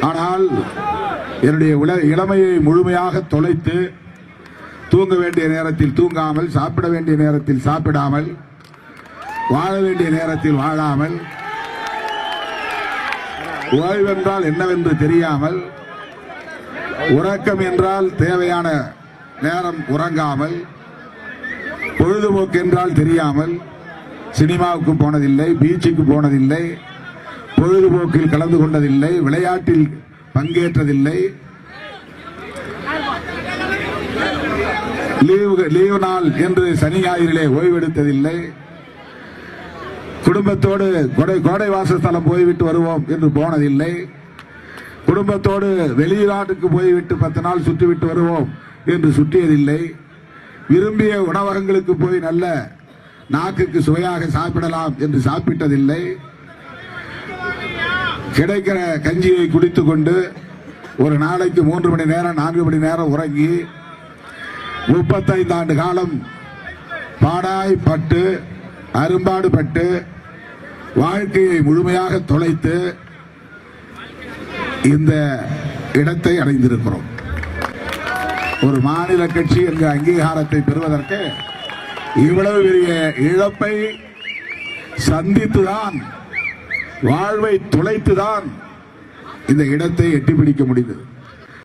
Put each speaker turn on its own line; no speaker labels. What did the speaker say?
ஆனால் என்னுடைய இளமையை முழுமையாக தொலைத்து தூங்க வேண்டிய நேரத்தில் தூங்காமல் சாப்பிட வேண்டிய நேரத்தில் சாப்பிடாமல் வாழ வேண்டிய நேரத்தில் வாழாமல் ஓய்வென்றால் என்னவென்று தெரியாமல் உறக்கம் என்றால் தேவையான நேரம் உறங்காமல் பொழுதுபோக்கு என்றால் தெரியாமல் சினிமாவுக்கு போனதில்லை பீச்சுக்கு போனதில்லை பொழுதுபோக்கில் கலந்து கொண்டதில்லை விளையாட்டில் பங்கேற்றதில்லை. லீவு லீவு நாள் என்று சனி ஞாயிறிலே ஓய்வெடுத்ததில்லை. குடும்பத்தோடு கொடை கோடை வாசஸ்தலம் போய்விட்டு வருவோம் என்று போனதில்லை. குடும்பத்தோடு வெளிநாட்டுக்கு போய்விட்டு பத்து நாள் சுற்றிவிட்டு வருவோம் என்று சுற்றியதில்லை. விரும்பிய உணவகங்களுக்கு போய் நல்ல நாக்குக்கு சுவையாக சாப்பிடலாம் என்று சாப்பிட்டதில்லை. கிடைக்கிற கஞ்சியை குடித்து கொண்டு ஒரு நாளைக்கு மூன்று மணி நேரம் நான்கு மணி நேரம் உறங்கி முப்பத்தைந்து ஆண்டு காலம் பாடாய் பட்டு அரும்பாடு பட்டு வாழ்க்கையை முழுமையாக தொலைத்து இந்த இடத்தை அடைந்திருக்கிறோம். ஒரு மாநில கட்சி என்ற அங்கீகாரத்தை பெறுவதற்கு இவ்வளவு பெரிய இழப்பை சந்தித்துதான் வாழ்வை துளைத்துதான் இந்த இடத்தை எட்டி பிடிக்க முடிந்தது.